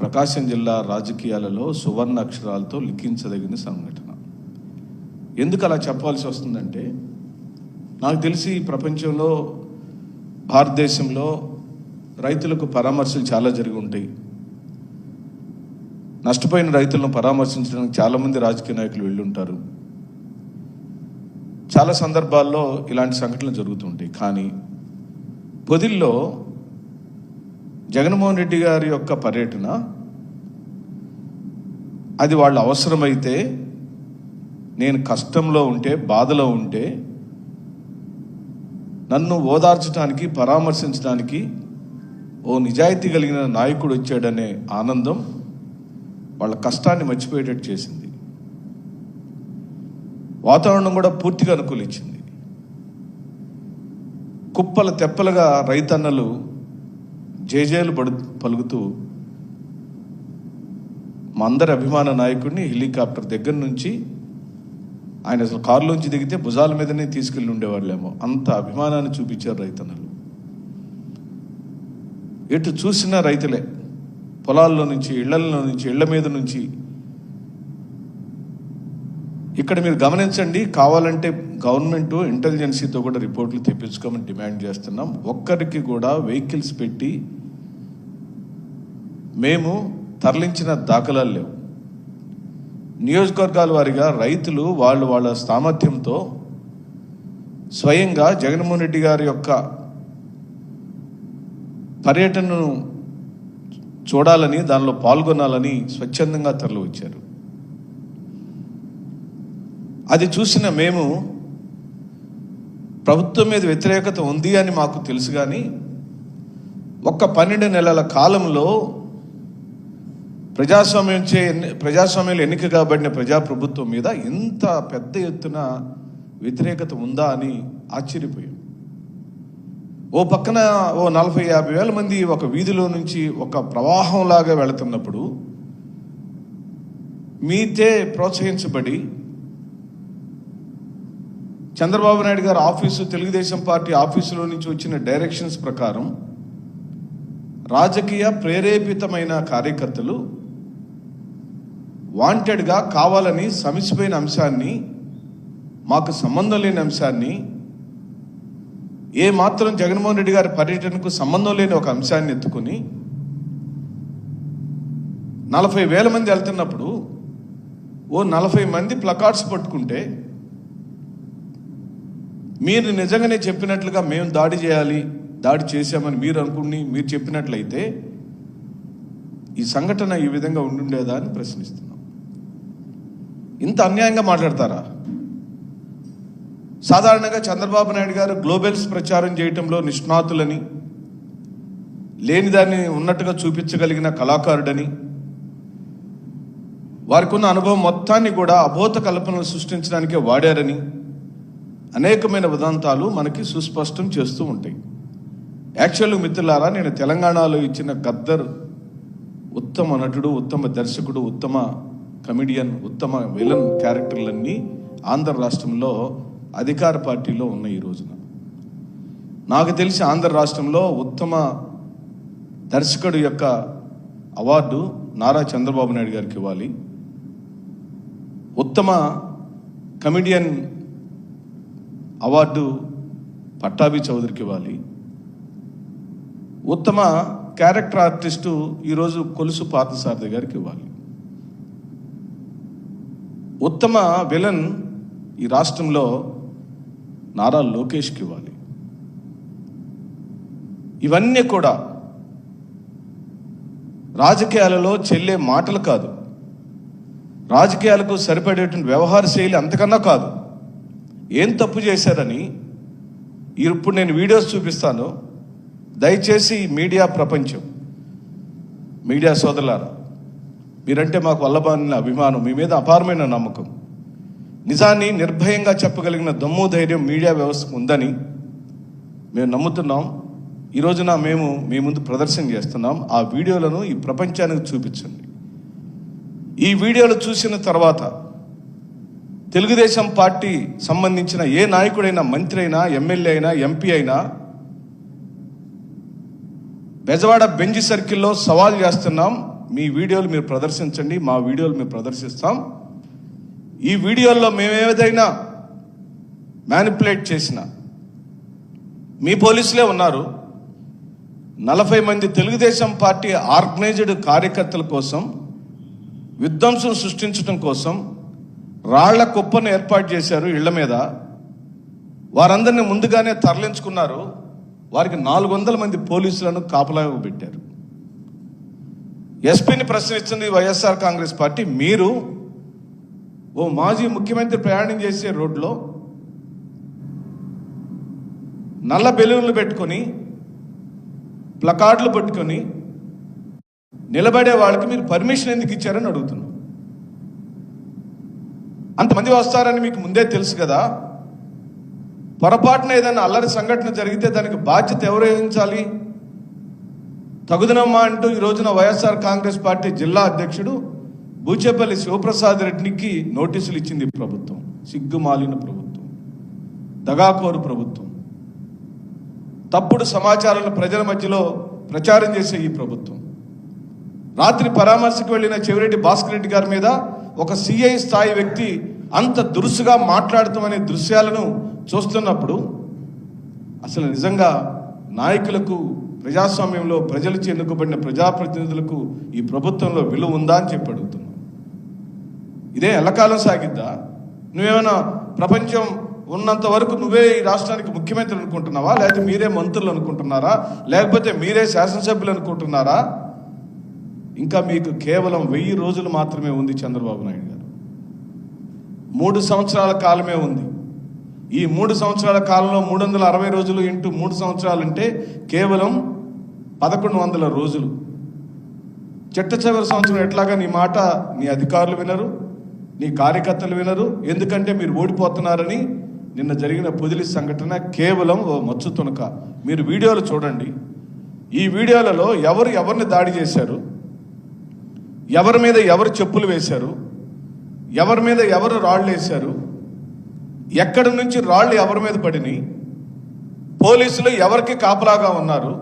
ప్రకాశం జిల్లా రాజకీయాలలో సువర్ణ అక్షరాలతో లిఖించదగిన సంఘటన. ఎందుకు అలా చెప్పాల్సి వస్తుందంటే నాకు తెలిసి ప్రపంచంలో భారతదేశంలో రైతులకు పరామర్శలు చాలా జరిగి ఉంటాయి. నష్టపోయిన రైతులను పరామర్శించడానికి చాలామంది రాజకీయ నాయకులు వెళ్ళుంటారు చాలా సందర్భాల్లో ఇలాంటి సంఘటనలు జరుగుతుంటాయి. కానీ పొదిల్లో జగన్మోహన్ రెడ్డి గారి యొక్క పర్యటన అది వాళ్ళ అవసరమైతే నేను కష్టంలో ఉంటే బాధలో ఉంటే నన్ను ఓదార్చడానికి పరామర్శించడానికి ఓ నిజాయితీ కలిగిన నాయకుడు వచ్చాడనే ఆనందం వాళ్ళ కష్టాన్ని మర్చిపోయేటట్టు చేసింది. వాతావరణం కూడా పూర్తిగా అనుకూలించింది. కుప్పల తెప్పలుగా రైతన్నలు జేజేలు పడు పలుకుతూ మా అందరి అభిమాన నాయకుడిని హెలికాప్టర్ దగ్గర నుంచి ఆయన అసలు కారులోంచి దిగితే భుజాల మీదనే తీసుకెళ్ళి ఉండేవాళ్ళేమో. అంత అభిమానాన్ని చూపించారు రైతన్నలు. ఎటు చూసినా రైతులే. పొలాల్లో నుంచి ఇళ్ళలో నుంచి ఇళ్ళ మీద నుంచి ఇక్కడ మీరు గమనించండి కావాలంటే గవర్నమెంట్ ఇంటెలిజెన్సీతో కూడా రిపోర్ట్లు తెప్పించుకోమని డిమాండ్ చేస్తున్నాం. ఒక్కరికి కూడా వెహికల్స్ పెట్టి మేము తరలించిన దాఖలాలు లేవు. నియోజకవర్గాల వారిగా రైతులు వాళ్ళు వాళ్ళ సామర్థ్యంతో స్వయంగా జగన్మోహన్ రెడ్డి గారి యొక్క పర్యటనను చూడాలని దానిలో పాల్గొనాలని స్వచ్ఛందంగా తరలి వచ్చారు అది చూసిన మేము ప్రభుత్వం మీద వ్యతిరేకత ఉంది అని మాకు తెలుసు కానీ ఒక్క పన్నెండు నెలల కాలంలో ప్రజాస్వామ్యం చే ప్రజాస్వామ్యంలో ఎన్నిక కాబడిన ప్రజాప్రభుత్వం మీద ఇంత పెద్ద ఎత్తున వ్యతిరేకత ఉందా అని ఆశ్చర్యపోయాం. ఓ పక్కన ఓ నలభై యాభై వేల మంది ఒక వీధిలో నుంచి ఒక ప్రవాహంలాగా వెళుతున్నప్పుడు మీతే ప్రోత్సహించబడి చంద్రబాబు నాయుడు గారు ఆఫీసు తెలుగుదేశం పార్టీ ఆఫీసులో నుంచి వచ్చిన డైరెక్షన్స్ ప్రకారం రాజకీయ ప్రేరేపితమైన కార్యకర్తలు వాంటెడ్గా కావాలని సమిసిపోయిన అంశాన్ని మాకు సంబంధం లేని అంశాన్ని ఏ మాత్రం జగన్మోహన్ రెడ్డి గారి పర్యటనకు సంబంధం లేని ఒక అంశాన్ని ఎత్తుకుని నలభై వేల మంది వెళ్తున్నప్పుడు ఓ నలభై మంది ప్లకార్డ్స్ పట్టుకుంటే మీరు నిజంగానే చెప్పినట్లుగా మేము దాడి చేయాలి దాడి చేశామని మీరు అనుకుని మీరు చెప్పినట్లయితే ఈ సంఘటన ఈ విధంగా ఉండుండేదా అని ప్రశ్నిస్తున్నాం. ఇంత అన్యాయంగా మాట్లాడతారా? సాధారణంగా చంద్రబాబు నాయుడు గారు గ్లోబల్స్ ప్రచారం చేయటంలో నిష్ణాతులని లేని దాన్ని ఉన్నట్టుగా చూపించగలిగిన కళాకారుడని వారికి ఉన్న అనుభవం మొత్తాన్ని కూడా అబోధ కల్పనలు సృష్టించడానికే వాడారని అనేకమైన ఉదంతాలు మనకి సుస్పష్టం చేస్తూ ఉంటాయి. యాక్చువల్ మిత్రులారా నేను తెలంగాణలో ఇచ్చిన గద్దర్ ఉత్తమ నటుడు ఉత్తమ దర్శకుడు ఉత్తమ కమిడియన్ ఉత్తమ విలన్ క్యారెక్టర్లన్నీ ఆంధ్ర రాష్ట్రంలో అధికార పార్టీలో ఉన్నాయి ఈ రోజున. నాకు తెలిసి ఆంధ్ర రాష్ట్రంలో ఉత్తమ దర్శకుడు యొక్క అవార్డు నారా చంద్రబాబు నాయుడు గారికి ఇవ్వాలి. ఉత్తమ కమిడియన్ అవార్డు పట్టాభి చౌదరికి ఇవ్వాలి. ఉత్తమ క్యారెక్టర్ ఆర్టిస్టు ఈరోజు కొలుసు పార్థసారథి గారికి ఇవ్వాలి. ఉత్తమ విలన్ ఈ రాష్ట్రంలో నారా లోకేష్కి ఇవ్వాలి. ఇవన్నీ కూడా రాజకీయాలలో చెల్లే మాటలు కాదు. రాజకీయాలకు సరిపడేటువంటి వ్యవహార శైలి అంతకన్నా కాదు. ఏం తప్పు చేశారని ఇప్పుడు నేను వీడియోస్ చూపిస్తాను. దయచేసి మీడియా ప్రపంచం మీడియా సోదరులారా మీరంటే మాకు వల్లభాని అభిమానం మీ మీద అపారమైన నమ్మకం. నిజాన్ని నిర్భయంగా చెప్పగలిగిన దమ్ము ధైర్యం మీడియా వ్యవస్థకు ఉందని మేము నమ్ముతున్నాం. ఈ రోజున మేము మీ ముందు ప్రదర్శన చేస్తున్నాం. ఆ వీడియోలను ఈ ప్రపంచానికి చూపించండి. ఈ వీడియోలు చూసిన తర్వాత తెలుగుదేశం పార్టీ సంబంధించిన ఏ నాయకుడైనా మంత్రి అయినా ఎమ్మెల్యే అయినా ఎంపీ అయినా బెజవాడ బెంజి సర్కిల్లో సవాల్ చేస్తున్నాం. మీ వీడియోలు మీరు ప్రదర్శించండి మా వీడియోలు మేము ప్రదర్శిస్తాం. ఈ వీడియోల్లో మేము ఏదైనా మ్యానిపులేట్ చేసిన మీ పోలీసులే ఉన్నారు. నలభై మంది తెలుగుదేశం పార్టీ ఆర్గనైజ్డ్ కార్యకర్తల కోసం విధ్వంసం సృష్టించడం కోసం రాళ్ళ కుప్పను ఏర్పాటు చేశారు ఇళ్ళ మీద. వారందరిని ముందుగానే తరలించుకున్నారు. వారికి నాలుగు వందల మంది పోలీసులను కాపలాగా పెట్టారు ఎస్పీని ప్రశ్నించింది వైఎస్ఆర్ కాంగ్రెస్ పార్టీ మీరు ఓ మాజీ ముఖ్యమంత్రి ప్రయాణం చేసే రోడ్లో నల్ల బెలూన్లు పెట్టుకొని ప్లకార్డులు పట్టుకొని నిలబడే వాళ్ళకి మీరు పర్మిషన్ ఎందుకు ఇచ్చారని అడుగుతున్నారు అంతమంది వస్తారని మీకు ముందే తెలుసు కదా. పొరపాటున ఏదైనా అల్లరి సంఘటన జరిగితే దానికి బాధ్యత ఎవరు వహించాలి? తగుదనమ్మా అంటూ ఈ రోజున వైఎస్ఆర్ కాంగ్రెస్ పార్టీ జిల్లా అధ్యక్షుడు బూచేపల్లి శివప్రసాద్ రెడ్డికి నోటీసులు ఇచ్చింది ప్రభుత్వం. సిగ్గుమాలిన ప్రభుత్వం. దగాకోరు ప్రభుత్వం. తప్పుడు సమాచారాలను ప్రజల మధ్యలో ప్రచారం చేసే ఈ ప్రభుత్వం. రాత్రి పరామర్శకు వెళ్ళిన చెవిరెడ్డి భాస్కర్ రెడ్డి గారి మీద ఒక సిఐ స్థాయి వ్యక్తి అంత దురుసుగా మాట్లాడటం అనే దృశ్యాలను చూస్తున్నప్పుడు అసలు నిజంగా నాయకులకు ప్రజాస్వామ్యంలో ప్రజలచే ఎన్నుకబడిన ప్రజాప్రతినిధులకు ఈ ప్రభుత్వంలో విలువ ఉందా అని చెప్పి అడుగుతున్నాం. ఇదే ఎల్లకాలం సాగిద్దా? నువ్వేమైనా ప్రపంచం ఉన్నంత వరకు నువ్వే ఈ రాష్ట్రానికి ముఖ్యమంత్రి అనుకుంటున్నావా? లేకపోతే మీరే మంత్రులు అనుకుంటున్నారా? లేకపోతే మీరే శాసనసభ్యులు అనుకుంటున్నారా? ఇంకా మీకు కేవలం వెయ్యి రోజులు మాత్రమే ఉంది చంద్రబాబు నాయుడు గారు. మూడు సంవత్సరాల కాలమే ఉంది. ఈ మూడు సంవత్సరాల కాలంలో మూడు వందల అరవై రోజులు ఇంటూ మూడు సంవత్సరాలు అంటే కేవలం పదకొండు వందల రోజులు. చిట్ట చివరి సంవత్సరం ఎట్లాగా నీ మాట నీ అధికారులు వినరు నీ కార్యకర్తలు వినరు ఎందుకంటే మీరు ఓడిపోతున్నారని నిన్న జరిగిన పొదిలి సంఘటన కేవలం ఓ మచ్చు తునక. మీరు వీడియోలు చూడండి. ఈ వీడియోలలో ఎవరు ఎవరిని దాడి చేశారు? ఎవరి మీద ఎవరు చెప్పులు వేశారు? ఎవరి మీద ఎవరు రాళ్ళు వేశారు? ఎక్కడి నుంచి రాళ్ళు ఎవరి మీద పడినాయి? పోలీసులు ఎవరికి కాపలాగా ఉన్నారు?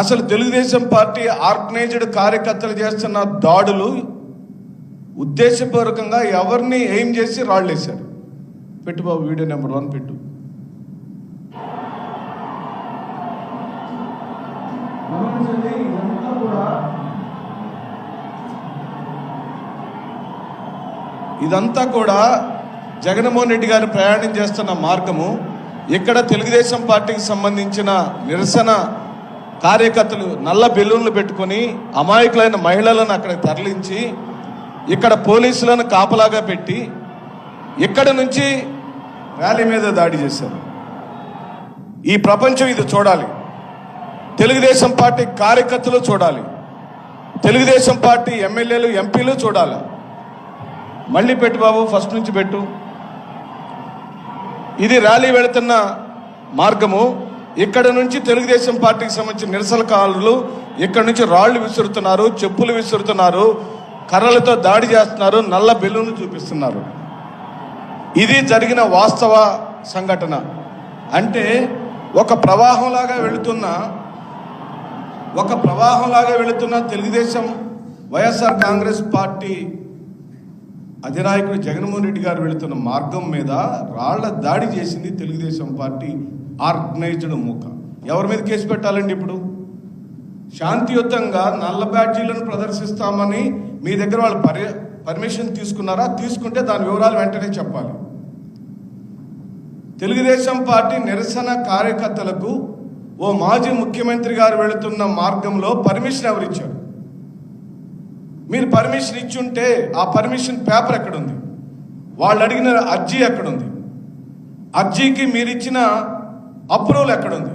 అసలు తెలుగుదేశం పార్టీ ఆర్గనైజ్డ్ కార్యకర్తలు చేస్తున్న దాడులు ఉద్దేశపూర్వకంగా ఎవరిని ఎయిమ్ చేసి రాళ్ళు వేశారు? పెట్టు బాబు వీడియో నెంబర్ వన్ పెట్టు. గమనించండి, ఇదంతా కూడా ఇదంతా కూడా జగన్మోహన్ రెడ్డి గారు ప్రయాణం చేస్తున్న మార్గము. ఇక్కడ తెలుగుదేశం పార్టీకి సంబంధించిన నిరసన కార్యకర్తలు నల్ల బెలూన్లు పెట్టుకొని అమాయకులైన మహిళలను అక్కడ తరలించి ఇక్కడ పోలీసులను కాపలాగా పెట్టి ఇక్కడ నుంచి ర్యాలీ మీద దాడి చేశారు. ఈ ప్రపంచం ఇది చూడాలి. తెలుగుదేశం పార్టీ కార్యకర్తలు చూడాలి. తెలుగుదేశం పార్టీ ఎమ్మెల్యేలు ఎంపీలు చూడాలి. మళ్ళీ పెట్టు బాబు ఫస్ట్ నుంచి పెట్టు. ఇది ర్యాలీ వెళుతున్న మార్గము. ఇక్కడ నుంచి తెలుగుదేశం పార్టీకి సంబంధించిన నిరసనకారులు ఇక్కడ నుంచి రాళ్ళు విసురుతున్నారు చెప్పులు విసురుతున్నారు కర్రలతో దాడి చేస్తున్నారు నల్ల బెలూన్లు చూపిస్తున్నారు. ఇది జరిగిన వాస్తవ సంఘటన. అంటే ఒక ప్రవాహంలాగా వెళుతున్న ఒక ప్రవాహంలాగా వెళుతున్న తెలుగుదేశం వైఎస్ఆర్ కాంగ్రెస్ పార్టీ అధినాయకుడు జగన్మోహన్ రెడ్డి గారు వెళుతున్న మార్గం మీద రాళ్ళ దాడి చేసింది తెలుగుదేశం పార్టీ ఆర్గనైజ్డ్ మూక. ఎవరి మీద కేసు పెట్టాలండి ఇప్పుడు? శాంతియుతంగా నల్ల బ్యాడ్జీలను ప్రదర్శిస్తామని మీ దగ్గర వాళ్ళు పరి పర్మిషన్ తీసుకున్నారా? తీసుకుంటే దాని వివరాలు వెంటనే చెప్పాలి. తెలుగుదేశం పార్టీ నిరసన కార్యకర్తలకు ఓ మాజీ ముఖ్యమంత్రి గారు వెళుతున్న మార్గంలో పర్మిషన్ ఎవరిచ్చారు? మీరు పర్మిషన్ ఇచ్చుంటే ఆ పర్మిషన్ పేపర్ ఎక్కడుంది? వాళ్ళు అడిగిన అర్జీ ఎక్కడుంది? అర్జీకి మీరు ఇచ్చిన అప్రూవల్ ఎక్కడుంది?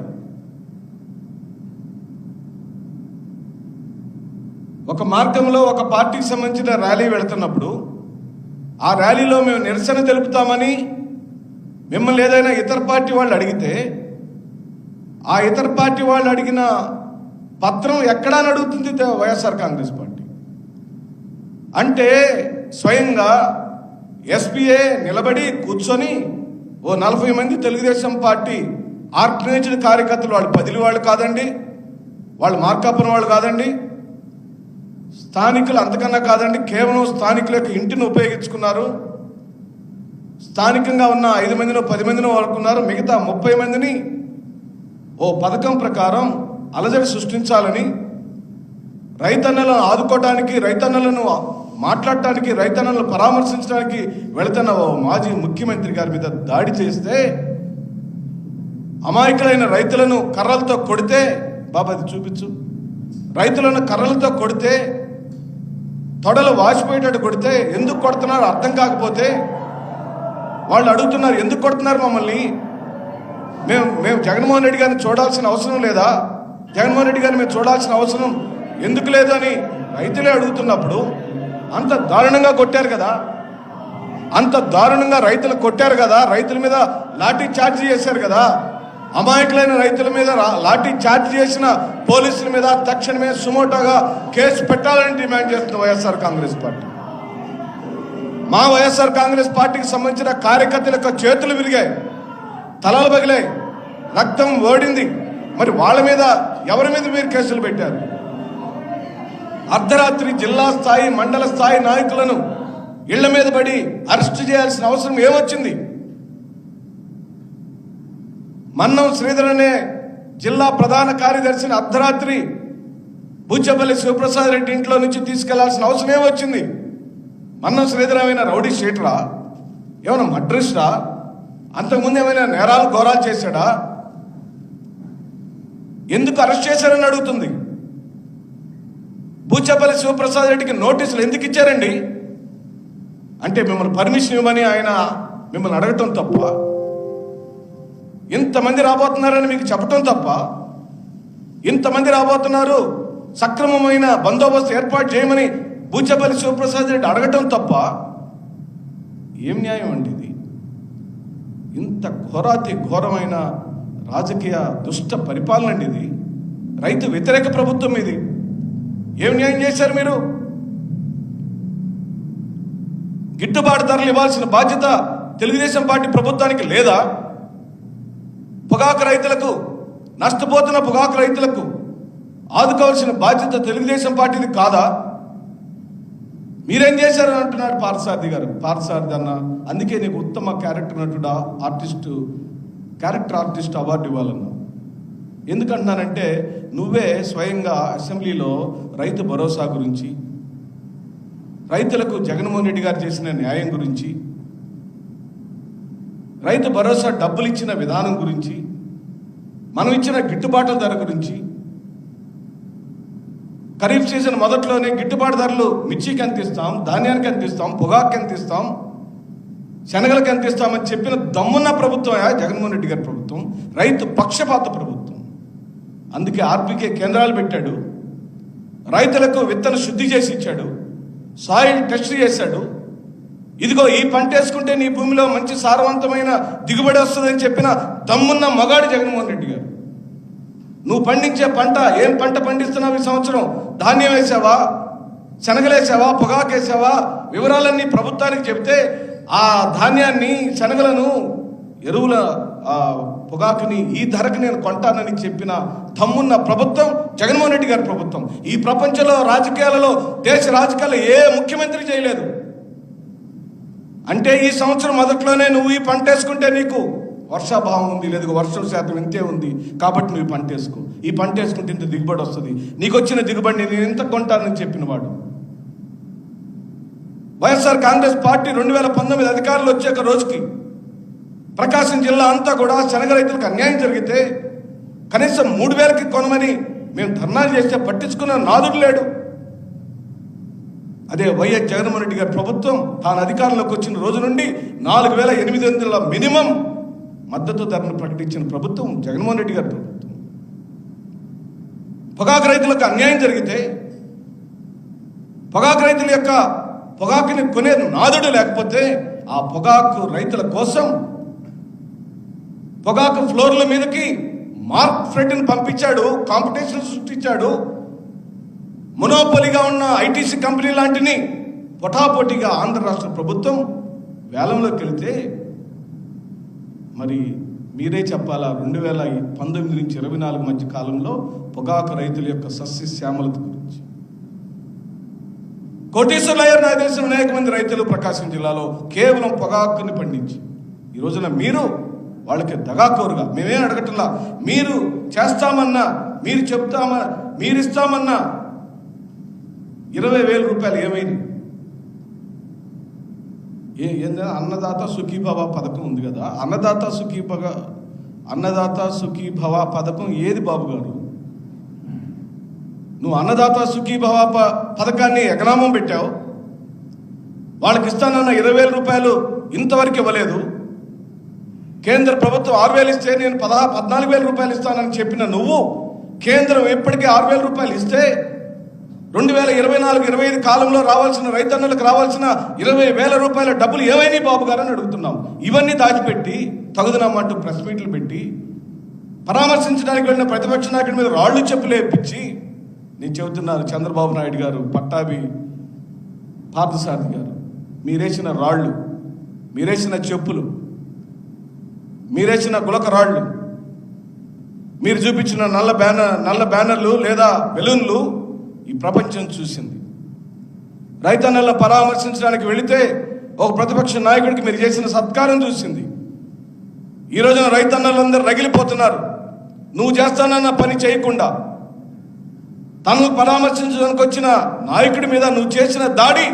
ఒక మార్గంలో ఒక పార్టీకి సంబంధించిన ర్యాలీ వెళుతున్నప్పుడు ఆ ర్యాలీలో మేము నిరసన తెలుపుతామని మిమ్మల్ని ఏదైనా ఇతర పార్టీ వాళ్ళు అడిగితే ఆ ఇతర పార్టీ వాళ్ళు అడిగిన పత్రం ఎక్కడా అడుగుతుంది వైఎస్ఆర్ కాంగ్రెస్ పార్టీ అంటే స్వయంగా ఎస్పీఏ నిలబడి కూర్చొని ఓ నలభై మంది తెలుగుదేశం పార్టీ ఆర్గనైజ్డ్ కార్యకర్తలు వాళ్ళు పదిలి వాళ్ళు కాదండి వాళ్ళు మార్కాపురం వాళ్ళు కాదండి స్థానికులు అంతకన్నా కాదండి కేవలం స్థానికుల యొక్క ఇంటిని ఉపయోగించుకున్నారు. స్థానికంగా ఉన్న ఐదు మందినో పది మందినో వాడుకున్నారు. మిగతా ముప్పై మందిని ఓ పథకం ప్రకారం అలజడి సృష్టించాలని రైతన్నలను ఆదుకోవటానికి రైతన్నలను మాట్లాడటానికి రైతన్నలను పరామర్శించడానికి వెళుతున్న ఓ మాజీ ముఖ్యమంత్రి గారి మీద దాడి చేస్తే అమాయకులైన రైతులను కర్రలతో కొడితే బాబా అది చూపించు. రైతులను కర్రలతో కొడితే తొడలు వాచిపోయేటట్టు కొడితే ఎందుకు కొడుతున్నారో? అర్థం కాకపోతే వాళ్ళు అడుగుతున్నారు ఎందుకు కొడుతున్నారు మమ్మల్ని? మేము మేము జగన్మోహన్ రెడ్డి గారిని చూడాల్సిన అవసరం లేదా? జగన్మోహన్ రెడ్డి గారిని మేము చూడాల్సిన అవసరం ఎందుకు లేదని రైతులే అడుగుతున్నప్పుడు అంత దారుణంగా కొట్టారు కదా. అంత దారుణంగా రైతులు కొట్టారు కదా. రైతుల మీద లాఠీ చార్జ్ చేశారు కదా. అమాయకులైన రైతుల మీద లాఠీ చార్జ్ చేసిన పోలీసుల మీద తక్షణమే సుమోటోగా కేసు పెట్టాలని డిమాండ్ చేస్తున్న వైఎస్ఆర్ కాంగ్రెస్ పార్టీ. మా వైఎస్ఆర్ కాంగ్రెస్ పార్టీకి సంబంధించిన కార్యకర్తల యొక్క చేతులు విరిగాయి. తలలు పగిలాయి. రక్తం ఓడింది. మరి వాళ్ళ మీద ఎవరి మీద మీరు కేసులు పెట్టారు? అర్ధరాత్రి జిల్లా స్థాయి మండల స్థాయి నాయకులను ఇళ్ళ మీద పడి అరెస్ట్ చేయాల్సిన అవసరం ఏమొచ్చింది? మన్నం శ్రీధర్ అనే జిల్లా ప్రధాన కార్యదర్శిని అర్ధరాత్రి బుచ్చపల్లి శివప్రసాద్ రెడ్డి ఇంట్లో నుంచి తీసుకెళ్ళాల్సిన అవసరం ఏమొచ్చింది? మన్నం శ్రీధర్ ఏమైనా రౌడీ షీటరా? ఏమైనా మడ్రిస్టా? అంతకుముందు ఏమైనా నేరాలు ఘోరాలు చేశాడా? ఎందుకు అరెస్ట్ చేశారని అడుగుతుంది? బూచపల్లి శివప్రసాద్ రెడ్డికి నోటీసులు ఎందుకు ఇచ్చారండి? అంటే మిమ్మల్ని పర్మిషన్ ఇవ్వమని ఆయన మిమ్మల్ని అడగటం తప్ప. ఇంతమంది రాబోతున్నారని మీకు చెప్పటం తప్ప. ఇంతమంది రాబోతున్నారు సక్రమమైన బందోబస్తు ఏర్పాటు చేయమని బూచపల్లి శివప్రసాద్ రెడ్డి అడగటం తప్ప ఏం న్యాయం అండి ఇది? ఇంత ఘోరాతి ఘోరమైన రాజకీయ దుష్ట పరిపాలన అండి ఇది. రైతు వ్యతిరేక ప్రభుత్వం ఇది. ఏం న్యాయం చేశారు మీరు? గిట్టుబాటు ధరలు ఇవ్వాల్సిన బాధ్యత తెలుగుదేశం పార్టీ ప్రభుత్వానికి లేదా? పొగాకు రైతులకు నష్టపోతున్న పొగాకు రైతులకు ఆదుకోవాల్సిన బాధ్యత తెలుగుదేశం పార్టీది కాదా? మీరేం చేశారు అంటున్నాడు పార్థసారథి గారు. పార్థసారథి అన్న అందుకే నీకు ఉత్తమ క్యారెక్టర్ నటుడా ఆర్టిస్టు క్యారెక్టర్ ఆర్టిస్ట్ అవార్డు ఇవ్వాలన్నా. ఎందుకంటున్నానంటే నువ్వే స్వయంగా అసెంబ్లీలో రైతు భరోసా గురించి రైతులకు జగన్మోహన్ రెడ్డి గారు చేసిన న్యాయం గురించి రైతు భరోసా డబ్బులు ఇచ్చిన విధానం గురించి మనం ఇచ్చిన గిట్టుబాటు ధర గురించి ఖరీఫ్ సీజన్ మొదట్లోనే గిట్టుబాటు ధరలు మిర్చికి ఎంత ఇస్తాం ధాన్యానికి ఎంత ఇస్తాం పొగాకు ఎంత ఇస్తాం శనగలకు ఎంత ఇస్తామని చెప్పిన దమ్మున్న ప్రభుత్వం జగన్మోహన్ రెడ్డి గారి ప్రభుత్వం రైతు పక్షపాత ప్రభుత్వం. అందుకే ఆర్బీకే కేంద్రాలు పెట్టాడు. రైతులకు విత్తన శుద్ధి చేసి ఇచ్చాడు. సాయిల్ టెస్ట్ చేశాడు. ఇదిగో ఈ పంట వేసుకుంటే నీ భూమిలో మంచి సారవంతమైన దిగుబడి వస్తుందని చెప్పిన దమ్మున్న మగాడు జగన్మోహన్ రెడ్డి గారు. నువ్వు పండించే పంట ఏం పంట పండిస్తున్నావు ఈ సంవత్సరం? ధాన్యం వేసావా? శనగలేసావా? పొగాకేసావా? వివరాలన్నీ ప్రభుత్వానికి చెబితే ఆ ధాన్యాన్ని శనగలను ఎరువుల పొగాకుని ఈ ధరకు నేను కొంటానని చెప్పిన తమ్మున్న ప్రభుత్వం జగన్మోహన్ రెడ్డి గారి ప్రభుత్వం. ఈ ప్రపంచంలో రాజకీయాలలో దేశ రాజకీయాలు ఏ ముఖ్యమంత్రి చేయలేదు. అంటే ఈ సంవత్సరం మొదట్లోనే నువ్వు ఈ పంట వేసుకుంటే నీకు వర్షాభావం ఉంది లేదు వర్షం శాతం ఇంతే ఉంది. కాబట్టి నువ్వు పంట వేసుకో. ఈ పంట వేసుకుంటే ఇంత దిగుబడి వస్తుంది. నీకు వచ్చిన దిగుబడి నేను ఎంత కొంటానని చెప్పిన వాడు? వైఎస్ఆర్ కాంగ్రెస్ పార్టీ రెండు వేల పంతొమ్మిది అధికారులు వచ్చాక రోజుకి ప్రకాశం జిల్లా అంతా కూడా శనగ రైతులకు అన్యాయం జరిగితే కనీసం మూడు వేలకి కొనమని మేము ధర్నాలు చేస్తే పట్టించుకున్న నాదుడు లేడు. అదే వైఎస్ జగన్మోహన్ రెడ్డి గారి ప్రభుత్వం తాను అధికారంలోకి వచ్చిన రోజు నుండి నాలుగు వేల ఎనిమిది వందల మినిమం మద్దతు ధరను ప్రకటించిన ప్రభుత్వం జగన్మోహన్ రెడ్డి గారి ప్రభుత్వం. పొగాకు రైతులకు అన్యాయం జరిగితే పొగాకు రైతుల యొక్క పొగాకుని కొనే నాదుడు లేకపోతే ఆ పొగాకు రైతుల కోసం పొగాకు ఫ్లోర్ల మీదకి మార్క్ ఫ్రెడ్ని పంపించాడు కాంపిటీషన్ సృష్టించాడు. మునోపలిగా ఉన్న ఐటీసీ కంపెనీ లాంటిని పొటాపోటీగా ఆంధ్ర రాష్ట్ర ప్రభుత్వం వేలంలోకి వెళితే మరి మీరే చెప్పాలా రెండు వేల పంతొమ్మిది నుంచి ఇరవై నాలుగు మధ్య కాలంలో పొగాకు రైతుల యొక్క సస్యశ్యామలత గురించి. కోటీశ్వరులయ్యారు నాకు తెలిసిన అనేక మంది రైతులు ప్రకాశం జిల్లాలో కేవలం పొగాకుని పండించి. ఈ రోజున మీరు వాళ్ళకి దగాకోరుగా. మేమేం అడగట్లా? మీరు చేస్తామన్నా మీరు చెప్తామా మీరు ఇస్తామన్నా ఇరవై వేల రూపాయలు ఏమైంది? ఏ ఏందా? అన్నదాత సుఖీభవ పథకం ఉంది కదా. అన్నదాత సుఖీభవ అన్నదాత సుఖీభవ పథకం ఏది బాబు గారు? నువ్వు అన్నదాత సుఖీభవ ప పథకాన్ని ఎకనామం పెట్టావు. వాళ్ళకి ఇస్తానన్న ఇరవై వేల రూపాయలు ఇంతవరకు ఇవ్వలేదు. కేంద్ర ప్రభుత్వం ఆరు వేలు ఇస్తే నేను పదహా పద్నాలుగు వేల రూపాయలు ఇస్తానని చెప్పిన నువ్వు కేంద్రం ఎప్పటికీ ఆరు వేల రూపాయలు ఇస్తే రెండు వేల ఇరవై నాలుగు ఇరవై ఐదు కాలంలో రావాల్సిన రైతన్నులకు రావాల్సిన ఇరవై వేల రూపాయల డబ్బులు ఏమైనాయి బాబు గారు అని అడుగుతున్నాం. ఇవన్నీ దాచిపెట్టి తగుదనమ్మంటూ ప్రెస్ మీట్లు పెట్టి పరామర్శించడానికి వెళ్ళిన ప్రతిపక్ష నాయకుడి మీద రాళ్ళు చెప్పులు వేపించి నేను చెబుతున్నాను చంద్రబాబు నాయుడు గారు పట్టాభి పార్థసారథి గారు మీరేసిన రాళ్ళు మీరేసిన చెప్పులు మీరేసిన గులక రాళ్ళు మీరు చూపించిన నల్ల బ్యానర్ నల్ల బ్యానర్లు లేదా బెలూన్లు ఈ ప్రపంచం చూసింది. రైతన్నల పరామర్శించడానికి వెళితే ఒక ప్రతిపక్ష నాయకుడికి మీరు చేసిన సత్కారం చూసింది. ఈ రోజున రైతన్నలందరూ రగిలిపోతున్నారు. నువ్వు చేస్తానన్న పని చేయకుండా తనను పరామర్శించడానికి వచ్చిన నాయకుడి మీద నువ్వు చేసిన దాడి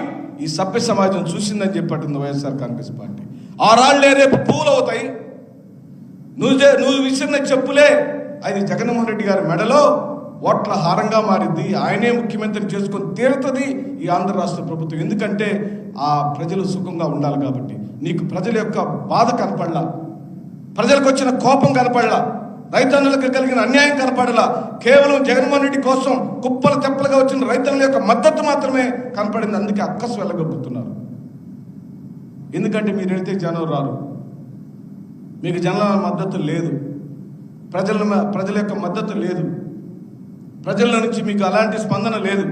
ఈ సభ్య సమాజం చూసిందని చెప్పట్టుంది వైఎస్ఆర్ కాంగ్రెస్ పార్టీ. ఆ రాళ్ళే రేపు పూలు అవుతాయి నువ్వు నువ్వు విసిరిన చెప్పులే. అది జగన్మోహన్ రెడ్డి గారి మెడలో ఓట్ల హారంగా మారింది. ఆయనే ముఖ్యమంత్రి చేసుకొని తీరుతుంది ఈ ఆంధ్ర రాష్ట్ర ప్రభుత్వం. ఎందుకంటే ఆ ప్రజలు సుఖంగా ఉండాలి కాబట్టి. నీకు ప్రజల యొక్క బాధ కనపడలా. ప్రజలకు వచ్చిన కోపం కనపడలా. రైతన్నులకు కలిగిన అన్యాయం కనపడలా. కేవలం జగన్మోహన్ రెడ్డి కోసం కుప్పలు తెప్పలుగా వచ్చిన రైతన్నుల యొక్క మద్దతు మాత్రమే కనపడింది. అందుకే అక్కసు వెళ్ళగొప్పుతున్నారు. ఎందుకంటే మీరు వెళితే జనం రారు. మీకు జనాల మద్దతు లేదు. ప్రజల ప్రజల యొక్క మద్దతు లేదు. ప్రజల నుంచి మీకు అలాంటి స్పందన లేదు.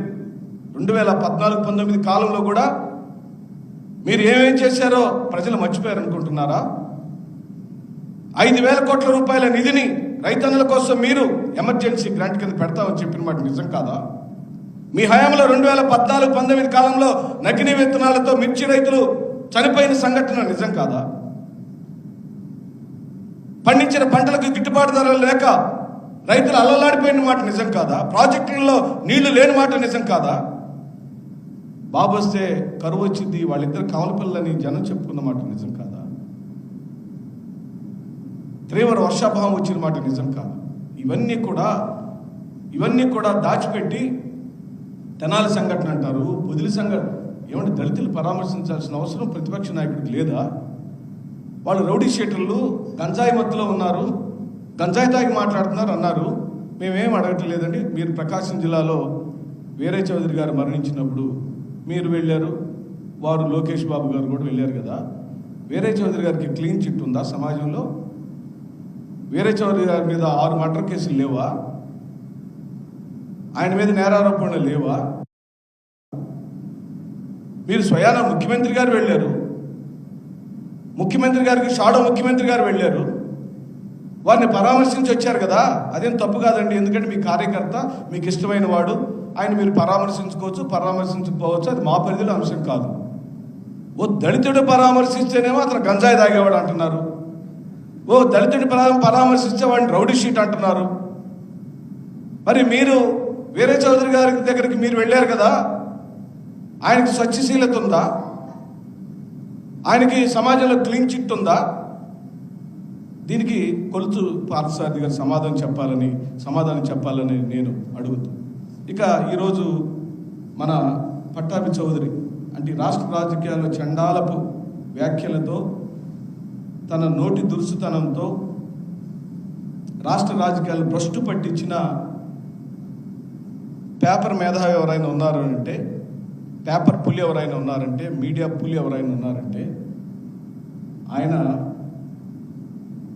రెండు వేల పద్నాలుగు పంతొమ్మిది కాలంలో కూడా మీరు ఏమేం చేశారో ప్రజలు మర్చిపోయారు అనుకుంటున్నారా ఐదు వేల కోట్ల రూపాయల నిధిని రైతన్నుల కోసం మీరు ఎమర్జెన్సీ గ్రాంట్ కింద పెడతామని చెప్పిన మాట నిజం కాదా? మీ హయాంలో రెండు వేల పద్నాలుగు పంతొమ్మిది కాలంలో నకిలీ విత్తనాలతో మిర్చి రైతులు చనిపోయిన సంఘటన నిజం కాదా? పండించిన పంటలకు గిట్టుబాటు ధరలు లేక రైతులు అల్లలాడిపోయిన మాట నిజం కాదా? ప్రాజెక్టులలో నీళ్ళు లేని మాట నిజం కాదా? బాబు వస్తే కరువు వచ్చింది వాళ్ళిద్దరు కావలపిల్లని జనం చెప్పుకున్న మాట నిజం కాదా? తీవ్ర వర్షాభావం వచ్చిన మాట నిజం కాదు? ఇవన్నీ కూడా ఇవన్నీ కూడా దాచిపెట్టి తెనాలి సంఘటన అంటారు పొదిలి సంఘటన ఏమంటే దళితులు పరామర్శించాల్సిన అవసరం ప్రతిపక్ష నాయకుడికి లేదా? వాళ్ళు రౌడీ షీటర్లు గంజాయి మత్తులో ఉన్నారు. గంజాయి తాగి మాట్లాడుతున్నారు అన్నారు. మేమేం అడగట్లేదండి. మీరు ప్రకాశం జిల్లాలో వేరే చౌదరి గారు మరణించినప్పుడు మీరు వెళ్ళారు. వారు లోకేష్ బాబు గారు కూడా వెళ్ళారు కదా. వేరే చౌదరి గారికి క్లీన్ చిట్ ఉందా సమాజంలో? వేరే చౌదరి గారి మీద ఆరు మర్డర్ కేసులు లేవా? ఆయన మీద నేరారోపణలు లేవా? మీరు స్వయాన ముఖ్యమంత్రి గారు వెళ్ళారు. ముఖ్యమంత్రి గారికి షాడో ముఖ్యమంత్రి గారు వెళ్ళారు. వారిని పరామర్శించి వచ్చారు కదా అదేం తప్పు కాదండి. ఎందుకంటే మీ కార్యకర్త మీకు ఇష్టమైన వాడు. ఆయన మీరు పరామర్శించుకోవచ్చు పరామర్శించుకోవచ్చు అది మా పరిధిలో అంశం కాదు. ఓ దళితుడు పరామర్శిస్తేనేమో అతను గంజాయి తాగేవాడు అంటున్నారు. ఓ దళితుడి పరామర్శిస్తే వాడిని రౌడీ షీట్ అంటున్నారు. మరి మీరు వీరే చౌదరి గారి దగ్గరికి మీరు వెళ్ళారు కదా ఆయనకి స్వచ్ఛశీలత ఉందా? ఆయనకి సమాజంలో క్లీన్ చిట్ ఉందా? దీనికి కొలుచు పార్థసారథి గారు సమాధానం చెప్పాలని సమాధానం చెప్పాలని నేను అడుగుతూ. ఇక ఈరోజు మన పట్టాభి చౌదరి అంటే రాష్ట్ర రాజకీయాల్లో చండాలపు వ్యాఖ్యలతో తన నోటి దురుసుతనంతో రాష్ట్ర రాజకీయాలు భ్రష్టు పట్టించిన పేపర్ మేధావి ఎవరైనా ఉన్నారు అంటే పేపర్ పులి ఎవరైనా ఉన్నారంటే మీడియా పులి ఎవరైనా ఉన్నారంటే ఆయన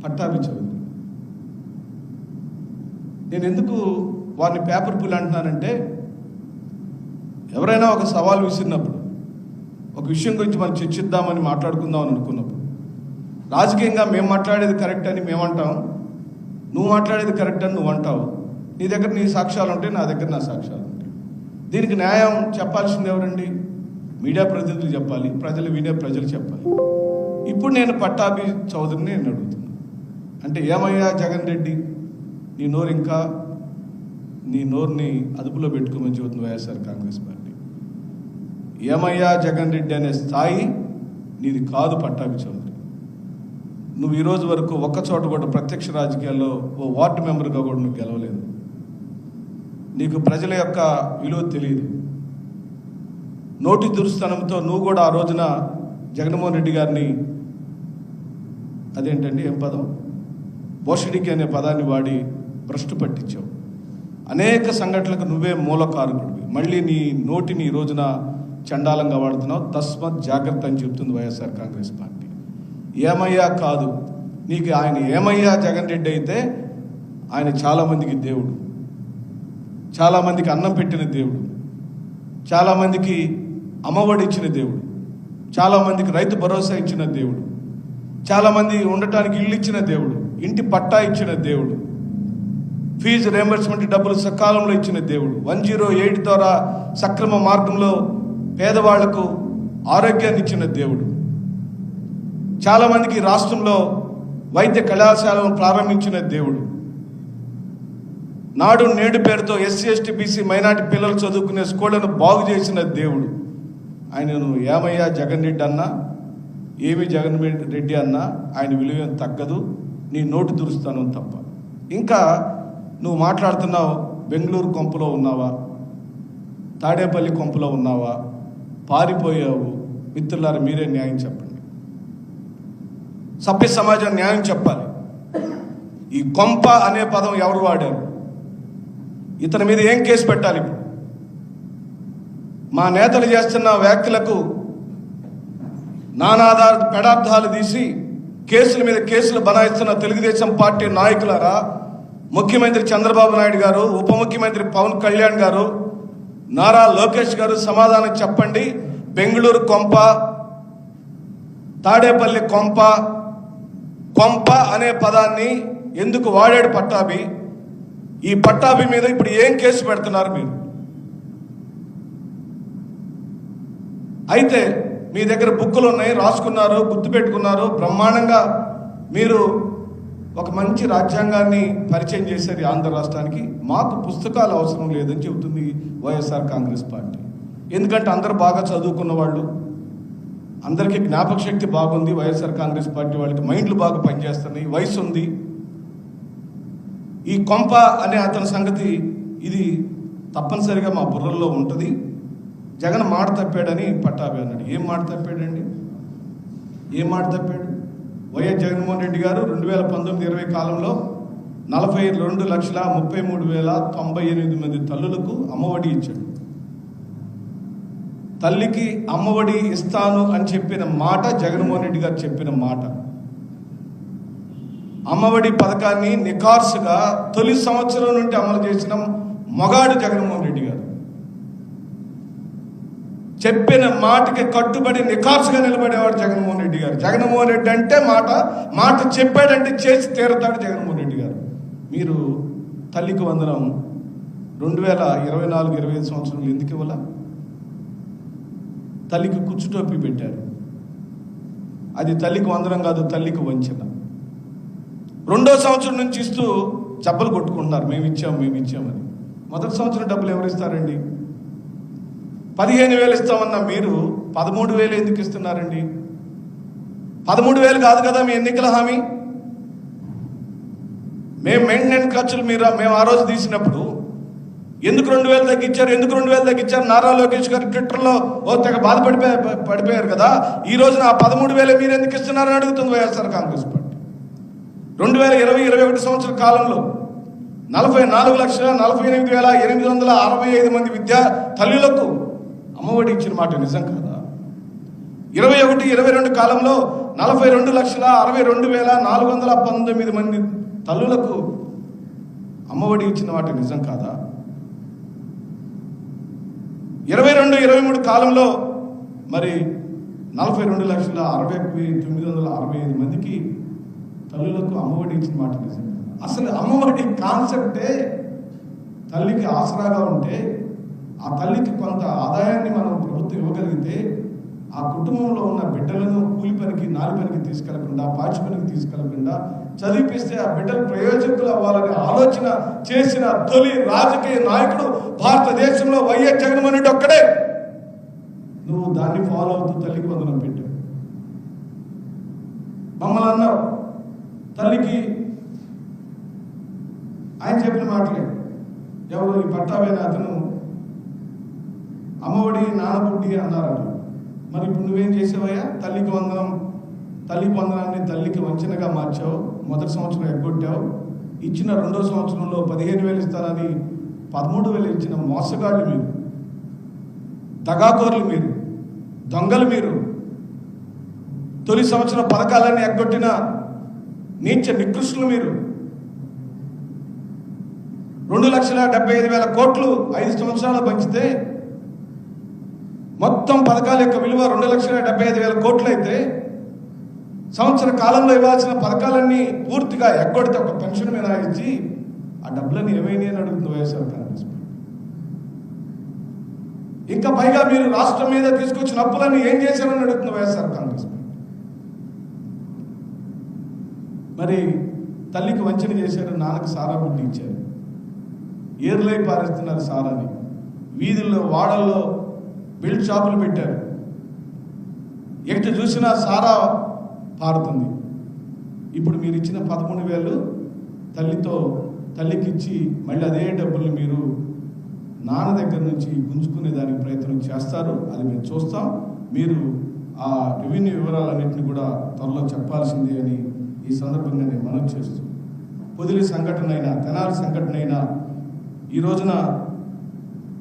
పట్టాభి చౌదరి. నేను ఎందుకు వారిని పేపర్ పులి అంటున్నానంటే ఎవరైనా ఒక సవాల్ విసిరినప్పుడు ఒక విషయం గురించి మనం చర్చిద్దామని మాట్లాడుకుందామని అనుకున్నప్పుడు రాజకీయంగా మేము మాట్లాడేది కరెక్ట్ అని మేమంటాం నువ్వు మాట్లాడేది కరెక్ట్ అని నువ్వు అంటావు నీ దగ్గర నీ సాక్ష్యాలు ఉంటాయి నా దగ్గర నా సాక్ష్యాలు. దీనికి న్యాయం చెప్పాల్సింది ఎవరండి? మీడియా ప్రతినిధులు చెప్పాలి. ప్రజలు వినే ప్రజలు చెప్పాలి. ఇప్పుడు నేను పట్టాభి చౌదరిని నేను అడుగుతున్నా. అంటే ఏమయ్యా జగన్ రెడ్డి? నీ నోరు ఇంకా? నీ నోరుని అదుపులో పెట్టుకోమని చెబుతుంది వైఎస్ఆర్ కాంగ్రెస్ పార్టీ. ఏమయ్యా జగన్ రెడ్డి అనే స్థాయి నీది కాదు పట్టాభి చౌదరి. నువ్వు ఈ రోజు వరకు ఒక్క చోట కూడా ప్రత్యక్ష రాజకీయాల్లో ఓ వార్డు మెంబర్గా కూడా నువ్వు గెలవలేదు. నీకు ప్రజల యొక్క విలువ తెలియదు. నోటి దురుస్తనంతో నువ్వు కూడా ఆ రోజున జగన్మోహన్ రెడ్డి గారిని అదేంటండి ఏం పదం? భోషడికి అనే పదాన్ని వాడి భ్రష్టు పట్టించావు. అనేక సంఘటనలకు నువ్వే మూలకారకుడివి మళ్ళీ నీ నోటిని ఈ రోజున చండాలంగా వాడుతున్నావు. తస్మత్ జాగ్రత్త అని చెప్తుంది వైఎస్ఆర్ కాంగ్రెస్ పార్టీ. ఏమయ్యా కాదు. నీకు ఆయన ఏమయ్యా జగన్ రెడ్డి అయితే ఆయన చాలామందికి దేవుడు. చాలామందికి అన్నం పెట్టిన దేవుడు. చాలామందికి అమ్మఒడి ఇచ్చిన దేవుడు. చాలామందికి రైతు భరోసా ఇచ్చిన దేవుడు. చాలామంది ఉండటానికి ఇల్లు ఇచ్చిన దేవుడు. ఇంటి పట్టా ఇచ్చిన దేవుడు. ఫీజు రియంబర్స్మెంట్ డబ్బులు సకాలంలో ఇచ్చిన దేవుడు. వన్ జీరో ఎయిట్ ద్వారా సక్రమ మార్గంలో పేదవాళ్ళకు ఆరోగ్యాన్ని ఇచ్చిన దేవుడు. చాలామందికి రాష్ట్రంలో వైద్య కళాశాలను ప్రారంభించిన దేవుడు. నాడు నేడు పేరుతో ఎస్సీ ఎస్టీ బీసీ మైనార్టీ పిల్లలు చదువుకునే స్కూళ్ళను బాగు చేసిన దేవుడు. ఆయనను ఏమయ్యా జగన్ రెడ్డి అన్నా? ఏమి జగన్ రెడ్డి అన్నా? ఆయన విలువ తగ్గదు. నీ నోటు దురుస్తాను తప్ప. ఇంకా నువ్వు మాట్లాడుతున్నావు బెంగళూరు కొంపలో ఉన్నావా? తాడేపల్లి కొంపలో ఉన్నావా? పారిపోయావు. మిత్రులారా మీరే న్యాయం చెప్పండి. సభ్య సమాజం న్యాయం చెప్పాలి. ఈ కొంప అనే పదం ఎవరు వాడారు? ఇతని మీద ఏం కేసు పెట్టాలి మా నేతలు చేస్తున్న వ్యాఖ్యలకు నానాధార పెడార్థాలు తీసి కేసుల మీద కేసులు బనాయిస్తున్న తెలుగుదేశం పార్టీ నాయకులారా ముఖ్యమంత్రి చంద్రబాబు నాయుడు గారు ఉప ముఖ్యమంత్రి పవన్ కళ్యాణ్ గారు నారా లోకేష్ గారు సమాధానం చెప్పండి. బెంగళూరు కొంప తాడేపల్లి కొంప కొంప అనే పదాన్ని ఎందుకు వాడాడు పట్టాభి? ఈ పట్టాభి మీద ఇప్పుడు ఏం కేసు పెడుతున్నారు మీరు? అయితే మీ దగ్గర బుక్కులు ఉన్నాయి రాసుకున్నారు గుర్తుపెట్టుకున్నారు బ్రహ్మాండంగా మీరు ఒక మంచి రాజ్యాంగాన్ని పరిచయం చేశారు ఆంధ్ర రాష్ట్రానికి. మాకు పుస్తకాలు అవసరం లేదని చెబుతుంది వైఎస్ఆర్ కాంగ్రెస్ పార్టీ. ఎందుకంటే అందరు బాగా చదువుకున్న వాళ్ళు. అందరికీ జ్ఞాపక శక్తి బాగుంది. వైఎస్ఆర్ కాంగ్రెస్ పార్టీ వాళ్ళకి మైండ్లు బాగా పనిచేస్తున్నాయి. వయసు ఉంది. ఈ కొంప అనే అతని సంగతి ఇది తప్పనిసరిగా మా బుర్రల్లో ఉంటుంది. జగన్ మాట తప్పాడని పట్టాభి అన్నాడు. ఏం మాట తప్పాడండి? ఏం మాట తప్పాడు? వైఎస్ జగన్మోహన్ రెడ్డి గారు రెండు వేల పంతొమ్మిది ఇరవై కాలంలో నలభై రెండు లక్షల ముప్పై మూడు వేల తొంభై ఎనిమిది మంది తల్లులకు అమ్మఒడి ఇచ్చాడు. తల్లికి అమ్మఒడి ఇస్తాను అని చెప్పిన మాట జగన్మోహన్ రెడ్డి గారు చెప్పిన మాట. అమ్మఒడి పథకాన్ని నిఖార్సుగా తొలి సంవత్సరం నుండి అమలు చేసిన మొగాడు జగన్మోహన్ రెడ్డి గారు. చెప్పిన మాటకి కట్టుబడి నిఖార్సుగా నిలబడేవాడు జగన్మోహన్ రెడ్డి గారు. జగన్మోహన్ రెడ్డి అంటే మాట మాట చెప్పాడంటే చేసి తీరుతాడు జగన్మోహన్ రెడ్డి గారు. మీరు తల్లికి వందనం రెండు వేల ఇరవై నాలుగు ఇరవై ఐదు సంవత్సరాలు ఎందుకు ఇవ్వాల? తల్లికి కుచ్చుటోపి పెట్టారు. అది తల్లికి వందనం కాదు తల్లికి వంచన. రెండో సంవత్సరం నుంచి ఇస్తూ చెప్పలు కొట్టుకుంటున్నారు. మేము ఇచ్చాం మేము ఇచ్చామని మొదటి సంవత్సరం డబ్బులు ఎవరు ఇస్తారండి? పదిహేను వేలు ఇస్తామన్న మీరు పదమూడు వేలు ఎందుకు ఇస్తున్నారండి? పదమూడు వేలు కాదు కదా మీ ఎన్నికల హామీ? మేము మెయింటెనెన్స్ ఖర్చులు మీరు మేము ఆ రోజు తీసినప్పుడు ఎందుకు రెండు వేలు తగ్గించారు ఎందుకు రెండు వేలు తగ్గించారు నారా లోకేష్ గారు ట్విట్టర్లో ఓ తెగ బాధపడిపోయి పడిపోయారు కదా. ఈ రోజున ఆ పదమూడు వేలే మీరు ఎందుకు ఇస్తున్నారని అడుగుతుంది వైఎస్ఆర్ కాంగ్రెస్ పార్టీ. రెండు వేల ఇరవై ఇరవై ఒకటి సంవత్సర కాలంలో నలభై నాలుగు లక్షల నలభై ఎనిమిది వేల ఎనిమిది వందల అరవై ఐదు మంది విద్యా తల్లులకు అమ్మఒడి ఇచ్చిన మాట నిజం కదా? ఇరవై ఒకటి ఇరవై రెండు కాలంలో నలభై రెండు లక్షల అరవై రెండు వేల నాలుగు వందల పంతొమ్మిది మంది తల్లులకు అమ్మఒడి ఇచ్చిన మాట నిజం కాదా? ఇరవై రెండు ఇరవై మూడు కాలంలో మరి నలభై రెండు లక్షల అరవై తొమ్మిది వందల అరవై ఐదు మందికి తల్లులకు అమ్మఒడి ఇచ్చిన మాట నిజం. అసలు అమ్మఒడి కాన్సెప్టే తల్లికి ఆసరాగా ఉంటే ఆ తల్లికి కొంత ఆదాయాన్ని మనం ప్రభుత్వం ఇవ్వగలిగితే ఆ కుటుంబంలో ఉన్న బిడ్డలను కూలి పనికి నాలి పనికి తీసుకెళ్ళకుండా పాచి పనికి తీసుకెళ్ళకుండా చదివిపిస్తే ఆ బిడ్డలు ప్రయోజకులు అవ్వాలనే ఆలోచన చేసిన తొలి రాజకీయ నాయకుడు భారతదేశంలో వైఎస్ జగన్మోహన్ రెడ్డి ఒక్కడే. నువ్వు దాన్ని ఫాలో అవుతూ తల్లికి వందనం పెట్టావు. మమ్మల్ని అన్నావు తల్లికి ఆయన చెప్పిన మాటలే. ఎవరు ఈ పట్టాబైన అతను? అమ్మఒడి నానబుడ్డి అన్నారట. మరి ఇప్పుడు నువ్వేం చేసావయ్యా? తల్లికి వందనం తల్లికి వందనాన్ని తల్లికి వంచనగా మార్చావు మొదటి సంవత్సరం ఎగ్గొట్టావు ఇచ్చిన రెండో సంవత్సరంలో పదిహేను వేలు ఇస్తానని పదమూడు వేలు ఇచ్చిన మోసగాళ్ళు మీరు. దగాకోర్లు మీరు దొంగలు మీరు. తొలి సంవత్సరం పథకాలన్నీ ఎగ్గొట్టిన నీచ నికృష్ణులు మీరు రెండు లక్షల డెబ్బై ఐదు వేల కోట్లు ఐదు సంవత్సరాలు పంచితే మొత్తం పథకాల యొక్క విలువ రెండు లక్షల డెబ్బై ఐదు వేల కోట్లు అయితే సంవత్సర కాలంలో ఇవ్వాల్సిన పథకాలన్నీ పూర్తిగా ఎగ్గొడితే ఒక పెన్షన్ మీద ఇచ్చి ఆ డబ్బులన్నీ ఏమైనా అని అడుగుతుంది వైఎస్ఆర్ కాంగ్రెస్ ఇంకా పైగా మీరు రాష్ట్రం మీద తీసుకొచ్చిన అప్పులన్నీ ఏం చేశారని అడుగుతుంది వైఎస్ఆర్ కాంగ్రెస్ పార్టీ. మరి తల్లికి వంచన చేశారు నాన్నకి సారా పుట్టించారు ఏర్లై పారేస్తున్నారు సారాని. వీధుల్లో వాడల్లో బిల్డ్ షాపులు పెట్టారు. ఎక్కడ చూసినా సారా పారుతుంది. ఇప్పుడు మీరు ఇచ్చిన పదమూడు వేలు తల్లితో తల్లికిచ్చి మళ్ళీ అదే డబ్బుల్ని మీరు నాన్న దగ్గర నుంచి గుంజుకునే దానికి ప్రయత్నం చేస్తారు. అది మేము చూస్తాం. మీరు ఆ రెవెన్యూ వివరాలన్నింటినీ కూడా త్వరలో చెప్పాల్సిందే అని ఈ సందర్భంగా నేను మనవి చేస్తూ పొదిలి సంఘటన అయినా తెనాలి సంఘటన అయినా ఈ రోజున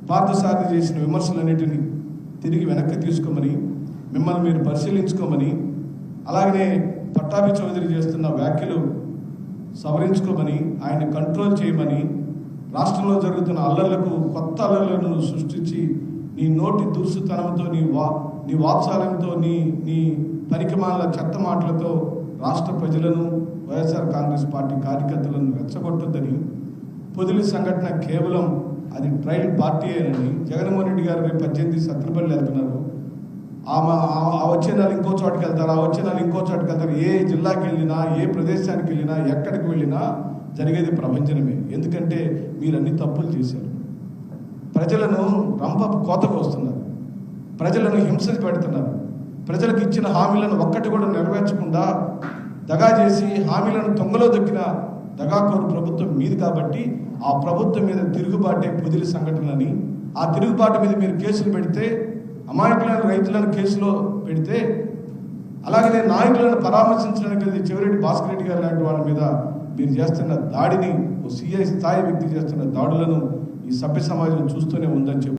పార్థసారథి చేసిన విమర్శలన్నిటిని తిరిగి వెనక్కి తీసుకోమని మిమ్మల్ని మీరు పరిశీలించుకోమని అలాగనే పట్టాభి చౌదరి చేస్తున్న వ్యాఖ్యలు సవరించుకోమని ఆయన కంట్రోల్ చేయమని రాష్ట్రంలో జరుగుతున్న అల్లర్లకు కొత్త అల్లర్లను సృష్టించి నీ నోటి దురుసుతనంతో నీ వా నీ వాత్సాలంతో నీ నీ పరికమాల చెత్త మాటలతో రాష్ట్ర ప్రజలను వైఎస్ఆర్ కాంగ్రెస్ పార్టీ కార్యకర్తలను రెచ్చగొట్టొద్దని పొదిలి సంఘటన కేవలం అది ట్రైల్ పార్టీ అని జగన్మోహన్ రెడ్డి గారు రేపు పద్దెనిమిది సత్రపల్లి వెళ్తున్నారు. ఆ ఆ- వచ్చే నెల ఇంకో చోటుకి వెళ్తారు ఆ వచ్చే నెల ఇంకో చోటుకి వెళ్తారు ఏ జిల్లాకి వెళ్ళినా ఏ ప్రదేశానికి వెళ్ళినా ఎక్కడికి వెళ్ళినా జరిగేది ప్రపంచనమే ఎందుకంటే మీరు అన్ని తప్పులు చేశారు. ప్రజలను రంప కోతకు వస్తున్నారు. ప్రజలను హింస పెడుతున్నారు. ప్రజలకు ఇచ్చిన హామీలను ఒక్కటి కూడా నెరవేర్చకుండా దగా చేసి హామీలను తొంగలో దొక్కిన దగాకోరు ప్రభుత్వం మీది కాబట్టి ఆ ప్రభుత్వం మీద తిరుగుబాటే పొదిలి సంఘటనలని ఆ తిరుగుబాటు మీద మీరు కేసులు పెడితే అమాయకులను రైతులను కేసులో పెడితే అలాగనే నాయకులను పరామర్శించడానికి వెళ్ళి చివరెడ్డి భాస్కర్ రెడ్డి గారు లాంటి వాళ్ళ మీద మీరు చేస్తున్న దాడిని ఓ సిఐ స్థాయి వ్యక్తి చేస్తున్న దాడులను ఈ సభ్య సమాజం చూస్తూనే ఉందని చెప్పి